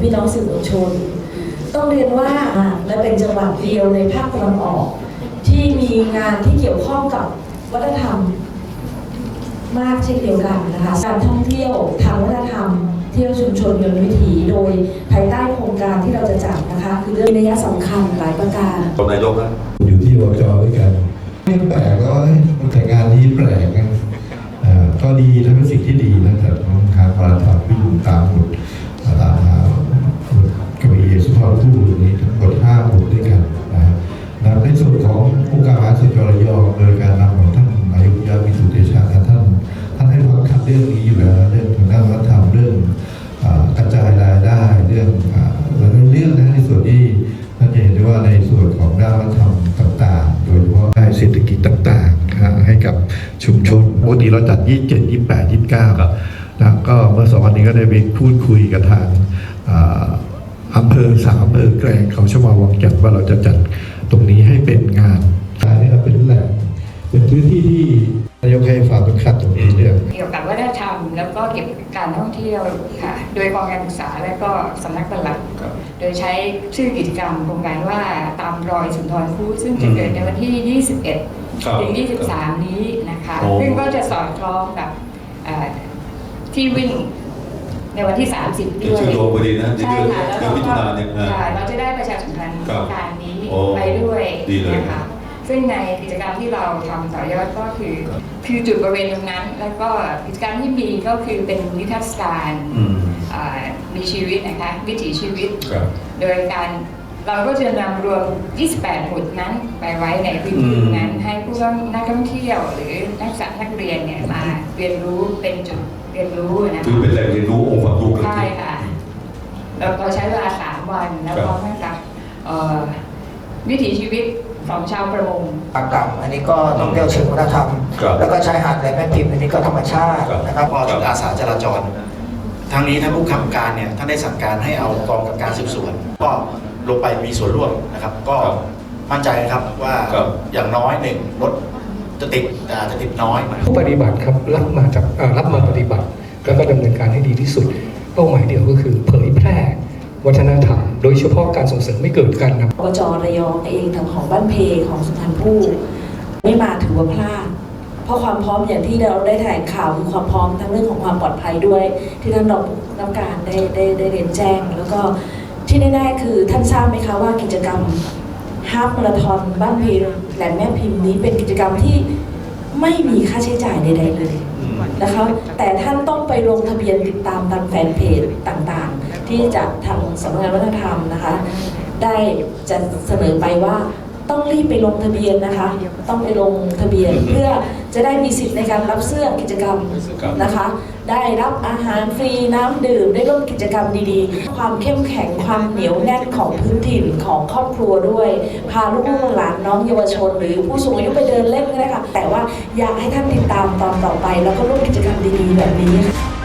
พี่น้องสื่อมวลชน ต้องเรียนว่าและเป็นจังหวัดเดียวในภาคตะวันออก ที่มีงานที่เกี่ยวข้องกับวัฒนธรรม มากเช่นเดียวกันนะคะการท่องเที่ยวทางวัฒนธรรม เที่ยวชุมชนยนต์วิถีโดยภายใต้โครงการที่เราจะจัดนะคะ คือเรื่องนัยสำคัญหลายประการตนายกนะอยู่ที่วจด้วยกันไม่แปลกแล้วแต่งานนี้แปลกนะเอ่อก็ดีและเป็นสิ่งที่ดีนะแต่การปฏิบัติวิ่งตามบทตามหากวี สุภาพผู้นี้ทั้งหมดห้าบทด้วยกันนะในส่วนขององค์การมหาสิทธิระยองโดยการนำของท่านนายกยามิสุเตชะท่านท่านให้ความขัดเรื่องนี้อยู่แล้วเรื่องทางด้านวัฒนธรรมเรื่องกระจายรายได้เรื่องอ่าหลายๆเรื่องนะในส่วนที่ท่านจะเห็นได้ว่าในส่วนของด้านวัฒนธรรมต่างๆ โดยเฉพาะด้านเศรษฐกิจต่างๆให้กับชุมชนปกติเราจัด 27 28 29ครับนะก็เมื่อสองวันนี้ก็ได้ไปพูดคุยกับทาง อ่าอำเภอสามอำเภอแกลงเขาชะมาวังจันทร์ว่าเราจะจัดตรงนี้ให้เป็นงานการนี้เราเป็นแหล่งเป็นพื้นที่ที่นายกให้ความสำคัญตรงนี้เรื่องเกี่ยวกับวัฒนธรรม แล้วก็เกี่ยวกับการท่องเที่ยวค่ะโดยกองการศึกษาและก็สำนักปลัดครับโดยใช้ชื่อกิจกรรมโครงการว่าตามรอยสุนทรภู่ซึ่งจะเกิดในวันที่ 21ครับถึง 23 นี้นะคะโอ้ซึ่งก็จะสอดคล้องกับเอ่อที่วิ่ง ในวันที่ 30ถึงด้วยชื่อโยงพอดีนะเดืใช่อนค่ะเดือนมิถุนายนเนี่ยอ่า ค่ะเราจะได้ประชาสัมพันธ์ครับการนี้โอ้ไปด้วยดีเลยนะคะซึ่งในกิจกรรมที่เราทำต่อยอดก็คือคือจุดบริเวณตรงนั้น แล้วก็กิจกรรมที่มีก็คือเป็นนิทรรศการอืม อ่ามีชีวิตนะคะวิถีชีวิต ครับ โดยการ เราก็จะนำรวม 28 หมุดนั้นไปไว้ในพื้นที่อืมนั้นให้ผู้ร่วมนักท่องเที่ยวหรือนักศึกษานักเรียนเนี่ยมาเรียนรู้เป็นจุดเรียนรู้นะคือคะเป็นแหล่งเรียนรู้องค์ความรู้กันใช่ค่ะเราเราใช้เวลา 3 วันแล้วครัก็บให้กับเอ่อวิถีชีวิตของชาวประมงปากกลับอันนี้ก็ต้องเที่ยวเชิงวัฒนธรรมครับแล้วก็ชายหาดแหลมแม่พิมพ์อันนี้ก็ธรรมชาติครับนะครับพอชุดอาสาจราจรทั้งนี้ท่านผู้กำกับการเนี่ยท่านได้สั่งการให้เอากองกับการสืบสวน ก็ ลงไปมีส่วนร่วมนะครับ ก็ครับมั่นใจนะครับว่าครับอย่างน้อยหนึ่งรถจะติดอาจจะติดน้อยผู้ปฏิบัติครับรับมาจากเอ่อรับมาปฏิบัติแล้วก็ดำเนินการให้ดีที่สุด เป้าหมายเดียวก็คือเผยแพร่วัฒนธรรม โดยเฉพาะการส่งเสริมไม่เกิดการนำอบจระยองเองทางของบ้านเพของสุพรรณภู่ไม่มาถือว่าพลาดเพราะความพร้อมอย่างที่เราได้แถลงข่าวคือความพร้อมทั้งเรื่องของความปลอดภัยด้วย ที่ท่านรองผู้กำกับการได้ได้ได้เรียนแจ้ง แล้วก็ ที่แน่ๆคือท่านทราบไหมคะว่ากิจกรรมฮาฟมาราธอนบ้านเพแหลมแม่พิมพ์นี้เป็นกิจกรรมที่ไม่มีค่าใช้จ่ายใด ๆ เลยนะคะแต่ท่านต้องไปลงทะเบียนติดตามตามแฟนเพจต่างๆ ที่จะทางสำนักงานวัฒนธรรมนะคะ ได้จะเสนอไปว่า ต้องรีบไปลงทะเบียนนะคะ ต้องไปลงทะเบียน เพื่อจะได้มีสิทธิ์ในการรับเสื้อกิจกรรมครับนะคะ ได้รับอาหารฟรีน้ำดื่มได้ร่วมกิจกรรมดีๆ ความเข้มแข็งความเหนียวแน่นของพื้นถิ่นของครอบครัวด้วย พาลูกๆหลานน้องเยาวชน หรือผู้สูงอายุไปเดินเล่นก็ได้ค่ะแต่ว่าอยากให้ท่านติดตามตอนต่อไป แล้วก็ร่วมกิจกรรมดีๆแบบนี้ค่ะ